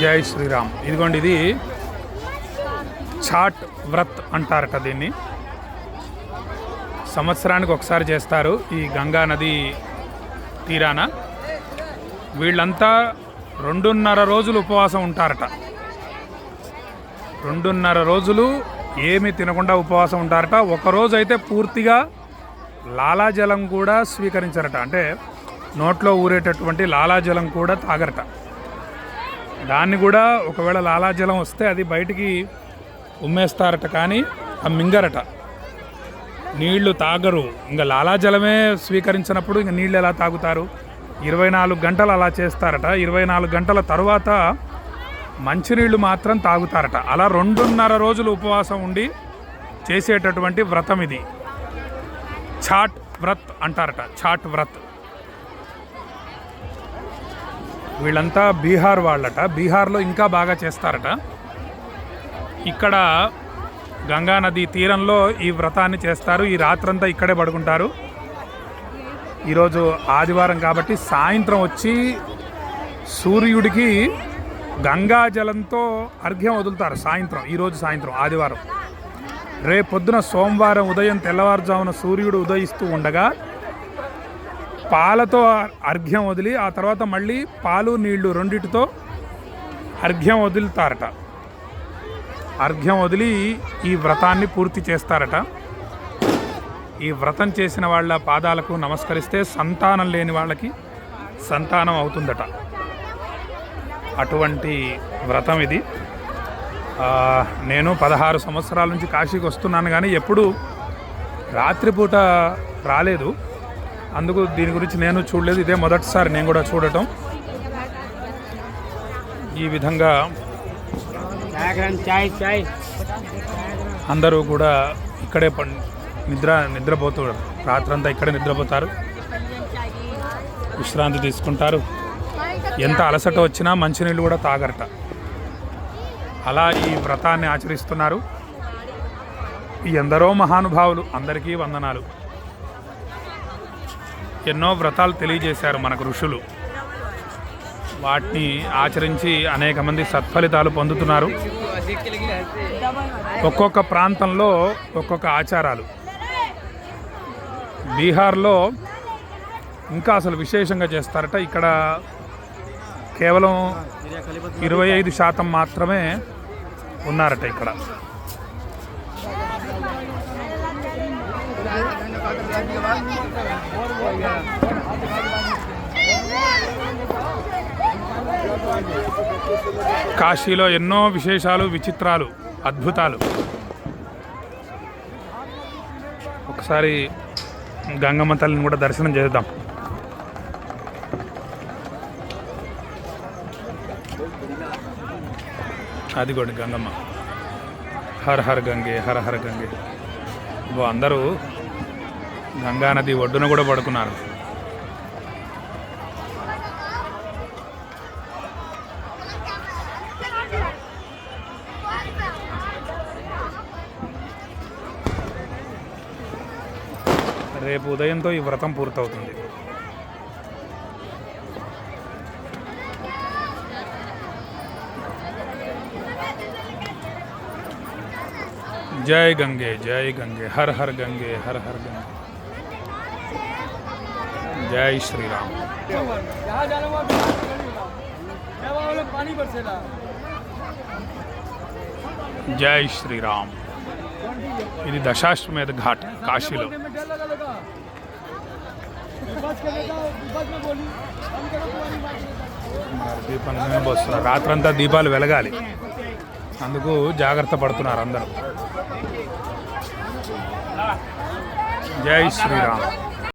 జై శ్రీరామ్. ఇదిగోండి ఇది చాట్ వ్రత్ అంటారట దీన్ని. సంవత్సరానికి ఒకసారి చేస్తారు ఈ గంగా నది తీరాన. వీళ్ళంతా రెండున్నర రోజులు ఉపవాసం ఉంటారట. రెండున్నర రోజులు ఏమి తినకుండా ఉపవాసం ఉంటారట. ఒకరోజు అయితే పూర్తిగా లాలాజలం కూడా స్వీకరించారట. అంటే నోట్లో ఊరేటటువంటి లాలాజలం కూడా తాగరట. దాన్ని కూడా ఒకవేళ లాలాజలం వస్తే అది బయటికి ఉమ్మేస్తారట కానీ ఆ మింగరట. నీళ్ళు తాగరు. ఇంకా లాలాజలమే స్వీకరించినప్పుడు ఇంకా నీళ్ళు ఎలా తాగుతారు? ఇరవై నాలుగు గంటలు అలా చేస్తారట. ఇరవై నాలుగు గంటల తర్వాత మంచినీళ్ళు మాత్రం తాగుతారట. అలా రెండున్నర రోజులు ఉపవాసం ఉండి చేసేటటువంటి వ్రతం ఇది. చాట్ వ్రత్ అంటారట. చాట్ వ్రత్. వీళ్ళంతా బీహార్ వాళ్ళట. బీహార్లో ఇంకా బాగా చేస్తారట. ఇక్కడ గంగానది తీరంలో ఈ వ్రతాన్ని చేస్తారు. ఈ రాత్రంతా ఇక్కడే పడుకుంటారు. ఈరోజు ఆదివారం కాబట్టి సాయంత్రం వచ్చి సూర్యుడికి గంగా జలంతో అర్ఘ్యం వదులుతారు సాయంత్రం ఈరోజు సాయంత్రం ఆదివారం. రేపొద్దున సోమవారం ఉదయం తెల్లవారుజామున సూర్యుడు ఉదయిస్తూ ఉండగా పాలతో అర్ఘ్యం వదిలి ఆ తర్వాత మళ్ళీ పాలు నీళ్ళు రెండిటితో అర్ఘ్యం వదులుతారట. అర్ఘ్యం వదిలి ఈ వ్రతాన్ని పూర్తి చేస్తారట. ఈ వ్రతం చేసిన వాళ్ళ పాదాలకు నమస్కరిస్తే సంతానం లేని వాళ్ళకి సంతానం అవుతుందట. అటువంటి వ్రతం ఇది. నేను పదహారు సంవత్సరాల నుంచి కాశీకి వస్తున్నాను కానీ ఎప్పుడు రాత్రిపూట రాలేదు. అందుకు దీని గురించి నేను చూడలేదు. ఇదే మొదటిసారి నేను కూడా చూడటం. ఈ విధంగా అందరూ కూడా ఇక్కడే నిద్ర నిద్రపోతూ రాత్రంతా ఇక్కడే నిద్రపోతారు. విశ్రాంతి తీసుకుంటారు. ఎంత అలసట వచ్చినా మంచినీళ్ళు కూడా తాగరట. అలా ఈ వ్రతాన్ని ఆచరిస్తున్నారు. ఎందరో మహానుభావులు అందరికీ వందనాలు. ఎన్నో వ్రతాలు తెలియజేశారు మనకు ఋషులు. వాటిని ఆచరించి అనేక మంది సత్ఫలితాలు పొందుతున్నారు. ఒక్కొక్క ప్రాంతంలో ఒక్కొక్క ఆచారాలు. బీహార్లో ఇంకా అసలు విశేషంగా చేస్తారట ఇక్కడ కేవలం ఇరవై ఐదు శాతం మాత్రమే ఉన్నారట ఇక్కడ. కాశీలో ఎన్నో విశేషాలు విచిత్రాలు అద్భుతాలు. ఒకసారి గంగమ్మ తల్లిని కూడా దర్శనం చేద్దాం. అది కూడా గంగమ్మ. హర్ హర్ గంగే హర హర్ గంగే. అందరూ గంగా నది ఒడ్డున కూడా పడుకున్నారు. రేపు ఉదయంతో ఈ వ్రతం పూర్తవుతుంది. జై గంగే జై Gange her her Gange her her Gange. జై శ్రీరామ్. జై శ్రీరామ్. ఇది దశాశ్వమేధ ఘాట్ కాశీలో. దీపాలు రాత్రంతా దీపాలు వెలగాలి. అందుకు జాగ్రత్త పడుతున్నారు అందరూ. జై శ్రీరామ్.